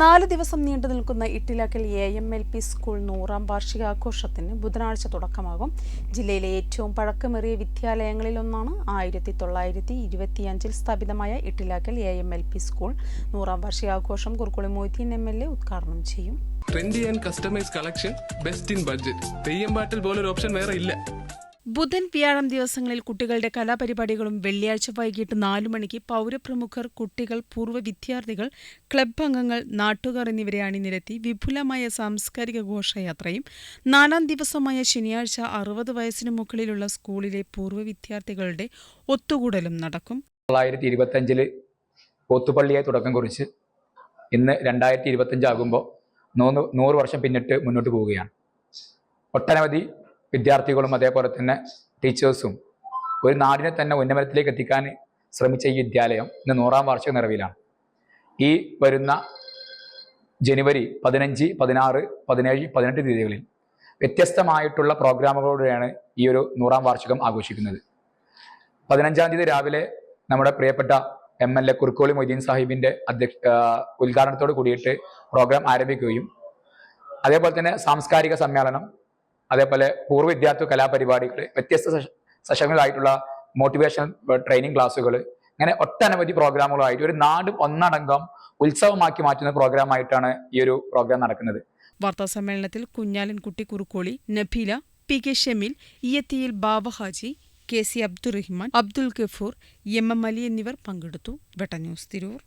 നാല് ദിവസം നീണ്ടു നിൽക്കുന്ന Ittilakkal A M L P school നൂറാം വാർഷികാഘോഷത്തിന് ബുധനാഴ്ച തുടക്കമാകും. ജില്ലയിലെ ഏറ്റവും പഴക്കമേറിയ വിദ്യാലയങ്ങളിലൊന്നാണ് ആയിരത്തി തൊള്ളായിരത്തി ഇരുപത്തിയഞ്ചിൽ സ്ഥാപിതമായ Ittilakkal A M L P school. നൂറാം വാർഷികാഘോഷം Kurukkoli Moideen M L A ഉദ്ഘാടനം ചെയ്യും. Trendy and customize collection best in budget പോലൊരു ഓപ്ഷൻ വേറെ ഇല്ല. ബുധൻ വ്യാഴം ദിവസങ്ങളിൽ കുട്ടികളുടെ കലാപരിപാടികളും വെള്ളിയാഴ്ച വൈകിട്ട് നാലു മണിക്ക് പൗരപ്രമുഖർ കുട്ടികൾ പൂർവ വിദ്യാർത്ഥികൾ ക്ലബ് അംഗങ്ങൾ നാട്ടുകാർ എന്നിവരെ അണിനിരത്തി വിപുലമായ സാംസ്കാരിക ഘോഷയാത്രയും നാലാം ദിവസമായ ശനിയാഴ്ച അറുപത് വയസ്സിന് മുകളിലുള്ള സ്കൂളിലെ പൂർവ വിദ്യാർത്ഥികളുടെ ഒത്തുകൂടലും നടക്കും. തൊള്ളായിരത്തി ഇരുപത്തഞ്ചിൽ പോത്തുപള്ളിയെ തുടക്കം കുറിച്ച് ഇന്ന് രണ്ടായിരത്തി ഇരുപത്തഞ്ചാകുമ്പോൾ നൂറ് നൂറ് വർഷം പിന്നിട്ട് മുന്നോട്ട് പോവുകയാണ്. ഒട്ടനവധി വിദ്യാർത്ഥികളും അതേപോലെ തന്നെ ടീച്ചേഴ്സും ഒരു നാടിനെ തന്നെ ഉന്നമനത്തിലേക്ക് എത്തിക്കാൻ ശ്രമിച്ച ഈ വിദ്യാലയം ഇന്ന് നൂറാം വാർഷിക നിറവിലാണ്. ഈ വരുന്ന ജനുവരി പതിനഞ്ച് പതിനാറ് പതിനേഴ് പതിനെട്ട് തീയതികളിൽ വ്യത്യസ്തമായിട്ടുള്ള പ്രോഗ്രാമുകളോടെയാണ് ഈ ഒരു നൂറാം വാർഷികം ആഘോഷിക്കുന്നത്. പതിനഞ്ചാം തീയതി രാവിലെ നമ്മുടെ പ്രിയപ്പെട്ട M L A Kurukkoli Moideen സാഹിബിന്റെ അധ്യക്ഷ ഉദ്ഘാടനത്തോട് കൂടിയിട്ട് പ്രോഗ്രാം ആരംഭിക്കുകയും അതേപോലെ തന്നെ സാംസ്കാരിക സമ്മേളനം അതേപോലെ പൂർവ വിദ്യാർത്ഥി കലാപരിപാടികൾ വ്യത്യസ്ത സെഷനുകളായിട്ടുള്ള മോട്ടിവേഷൻ ട്രെയിനിങ് ക്ലാസ്സുകൾ അങ്ങനെ ഒട്ടനവധി പ്രോഗ്രാമുകളായിട്ട് ഒരു നാട് ഒന്നടങ്കം ഉത്സവമാക്കി മാറ്റുന്ന പ്രോഗ്രാമായിട്ടാണ് ഈ ഒരു പ്രോഗ്രാം നടക്കുന്നത്. വാർത്താ സമ്മേളനത്തിൽ Kunhalankutty Kurukkoli Nabeela P K Shemil Iyathiyil Baba Haji K C Abdurahman Abdul Gafoor M M Ali എന്നിവർ പങ്കെടുത്തു. വെട്ടന്യൂസ് തിരൂർ.